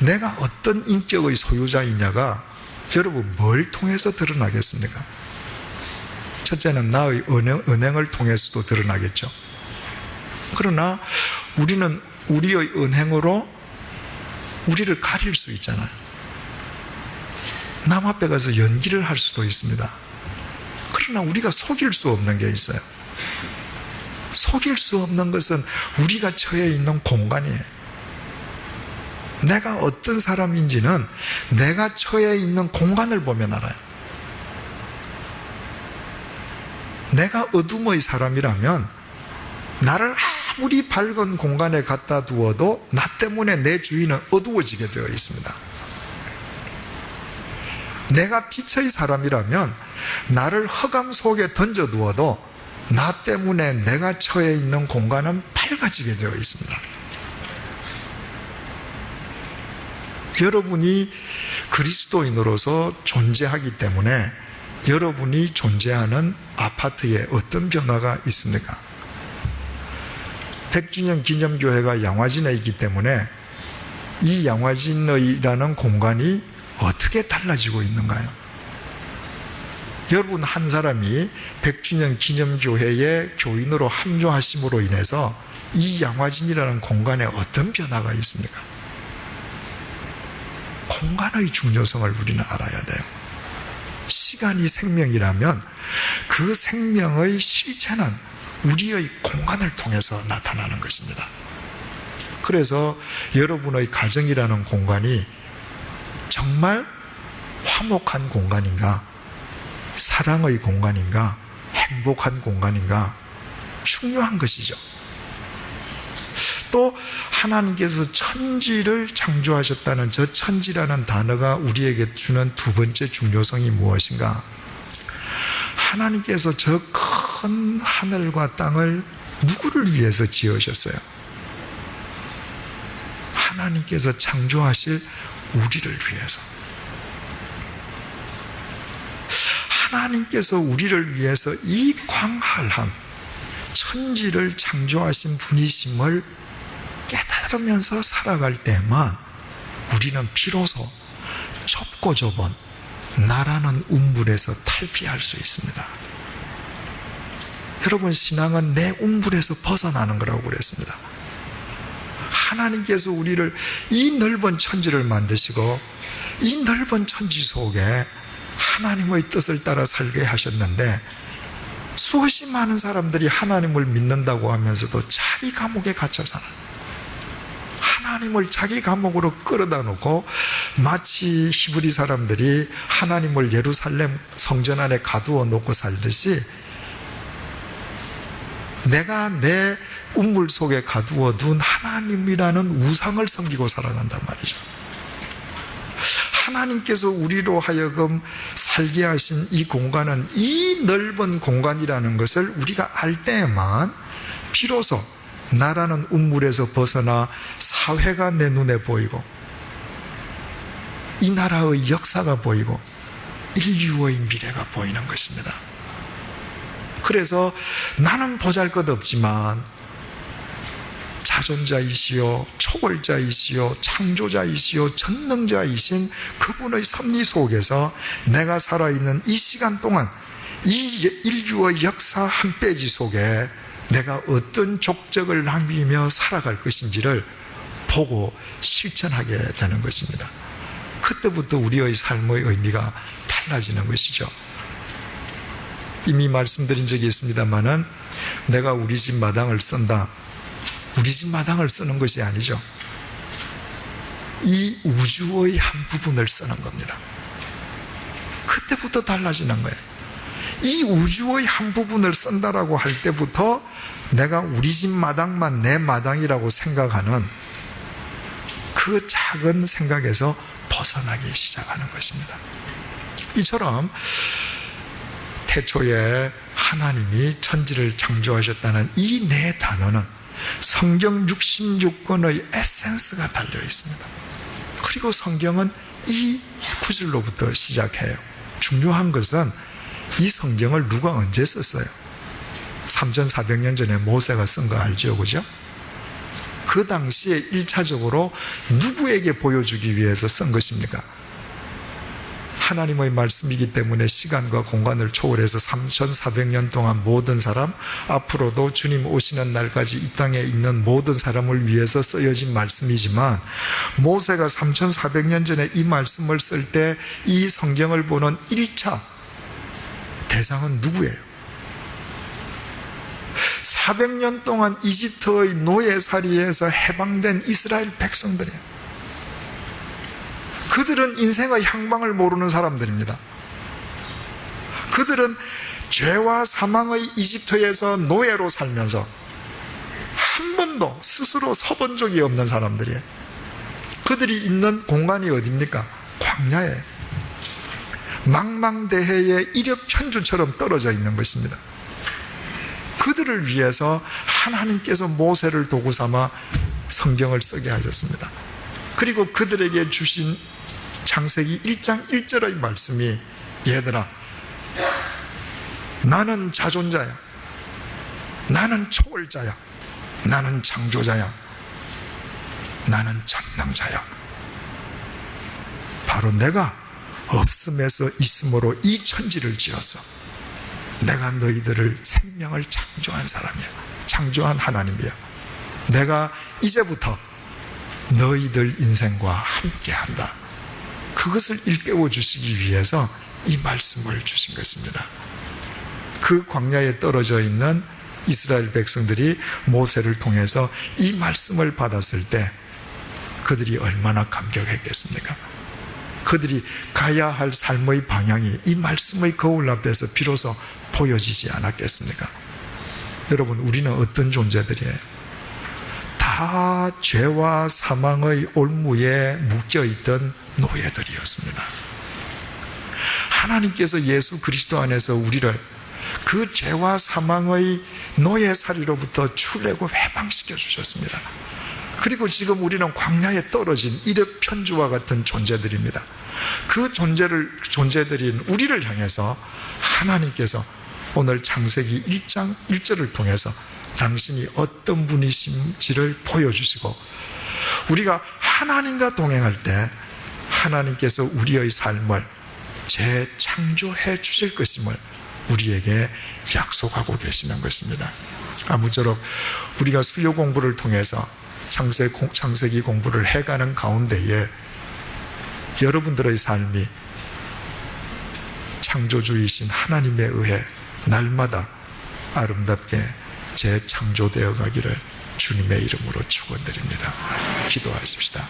내가 어떤 인격의 소유자이냐가 여러분 뭘 통해서 드러나겠습니까? 첫째는 나의 은행, 은행을 통해서도 드러나겠죠. 그러나 우리는 우리의 은행으로 우리를 가릴 수 있잖아요. 남 앞에 가서 연기를 할 수도 있습니다. 그러나 우리가 속일 수 없는 게 있어요. 속일 수 없는 것은 우리가 처해 있는 공간이에요. 내가 어떤 사람인지는 내가 처해 있는 공간을 보면 알아요. 내가 어둠의 사람이라면 나를 아무리 밝은 공간에 갖다 두어도 나 때문에 내 주위는 어두워지게 되어 있습니다. 내가 빛의 사람이라면 나를 허감 속에 던져 두어도 나 때문에 내가 처해 있는 공간은 밝아지게 되어 있습니다. 여러분이 그리스도인으로서 존재하기 때문에 여러분이 존재하는 아파트에 어떤 변화가 있습니까? 100주년 기념교회가 양화진에 있기 때문에 이 양화진이라는 공간이 어떻게 달라지고 있는가요? 여러분 한 사람이 100주년 기념교회의 교인으로 합류하심으로 인해서 이 양화진이라는 공간에 어떤 변화가 있습니까? 공간의 중요성을 우리는 알아야 돼요. 시간이 생명이라면 그 생명의 실체는 우리의 공간을 통해서 나타나는 것입니다. 그래서 여러분의 가정이라는 공간이 정말 화목한 공간인가, 사랑의 공간인가, 행복한 공간인가, 중요한 것이죠. 또 하나님께서 천지를 창조하셨다는 저 천지라는 단어가 우리에게 주는 두 번째 중요성이 무엇인가? 하나님께서 저 큰 하늘과 땅을 누구를 위해서 지으셨어요? 하나님께서 창조하실 우리를 위해서. 하나님께서 우리를 위해서 이 광활한 천지를 창조하신 분이심을 깨달으면서 살아갈 때만 우리는 비로소 좁고 좁은 나라는 운물에서 탈피할 수 있습니다. 여러분, 신앙은 내 운물에서 벗어나는 거라고 그랬습니다. 하나님께서 우리를 이 넓은 천지를 만드시고 이 넓은 천지 속에 하나님의 뜻을 따라 살게 하셨는데 수없이 많은 사람들이 하나님을 믿는다고 하면서도 자기 감옥에 갇혀 살아요. 하나님을 자기 감옥으로 끌어다 놓고 마치 히브리 사람들이 하나님을 예루살렘 성전 안에 가두어 놓고 살듯이 내가 내 운물 속에 가두어 둔 하나님이라는 우상을 섬기고 살아간단 말이죠. 하나님께서 우리로 하여금 살게 하신 이 공간은 이 넓은 공간이라는 것을 우리가 알 때에만 비로소 나라는 운물에서 벗어나 사회가 내 눈에 보이고 이 나라의 역사가 보이고 인류의 미래가 보이는 것입니다. 그래서 나는 보잘 것 없지만 자존자이시요, 초월자이시요, 창조자이시요, 전능자이신 그분의 섭리 속에서 내가 살아있는 이 시간 동안 이 인류의 역사 한 페이지 속에 내가 어떤 족적을 남기며 살아갈 것인지를 보고 실천하게 되는 것입니다. 그때부터 우리의 삶의 의미가 달라지는 것이죠. 이미 말씀드린 적이 있습니다만은 내가 우리 집 마당을 쓴다. 우리 집 마당을 쓰는 것이 아니죠. 이 우주의 한 부분을 쓰는 겁니다. 그때부터 달라지는 거예요. 이 우주의 한 부분을 쓴다라고 할 때부터 내가 우리 집 마당만 내 마당이라고 생각하는 그 작은 생각에서 벗어나기 시작하는 것입니다. 이처럼 태초에 하나님이 천지를 창조하셨다는 이 네 단어는 성경 66권의 에센스가 달려 있습니다. 그리고 성경은 이 구절로부터 시작해요. 중요한 것은 이 성경을 누가 언제 썼어요? 3,400년 전에 모세가 쓴 거 알죠? 그죠? 그 당시에 1차적으로 누구에게 보여주기 위해서 쓴 것입니까? 하나님의 말씀이기 때문에 시간과 공간을 초월해서 3,400년 동안 모든 사람, 앞으로도 주님 오시는 날까지 이 땅에 있는 모든 사람을 위해서 쓰여진 말씀이지만, 모세가 3,400년 전에 이 말씀을 쓸 때 이 성경을 보는 1차 대상은 누구예요? 400년 동안 이집트의 노예살이에서 해방된 이스라엘 백성들이에요. 그들은 인생의 향방을 모르는 사람들입니다. 그들은 죄와 사망의 이집트에서 노예로 살면서 한 번도 스스로 서본 적이 없는 사람들이에요. 그들이 있는 공간이 어딥니까? 광야에. 망망대해의 이력 편주처럼 떨어져 있는 것입니다. 그들을 위해서 하나님께서 모세를 도구 삼아 성경을 쓰게 하셨습니다. 그리고 그들에게 주신 창세기 1장 1절의 말씀이 얘들아 나는 자존자야 나는 초월자야 나는 창조자야 나는 전능자야 바로 내가 없음에서 있음으로 이 천지를 지었어 내가 너희들을 생명을 창조한 사람이야 창조한 하나님이야 내가 이제부터 너희들 인생과 함께 한다 그것을 일깨워 주시기 위해서 이 말씀을 주신 것입니다. 그 광야에 떨어져 있는 이스라엘 백성들이 모세를 통해서 이 말씀을 받았을 때 그들이 얼마나 감격했겠습니까? 그들이 가야 할 삶의 방향이 이 말씀의 거울 앞에서 비로소 보여지지 않았겠습니까? 여러분, 우리는 어떤 존재들이에요? 다 죄와 사망의 올무에 묶여 있던 노예들이었습니다. 하나님께서 예수 그리스도 안에서 우리를 그 죄와 사망의 노예살이로부터 출애고 해방시켜 주셨습니다. 그리고 지금 우리는 광야에 떨어진 이력 편주와 같은 존재들입니다. 그 존재를 존재들인 우리를 향해서 하나님께서 오늘 창세기 1장 1절을 통해서 당신이 어떤 분이신지를 보여주시고 우리가 하나님과 동행할 때 하나님께서 우리의 삶을 재창조해 주실 것임을 우리에게 약속하고 계시는 것입니다. 아무쪼록 우리가 수요 공부를 통해서 창세, 창세기 공부를 해가는 가운데에 여러분들의 삶이 창조주이신 하나님에 의해 날마다 아름답게 재창조되어 가기를 주님의 이름으로 축원드립니다. 기도하십시다.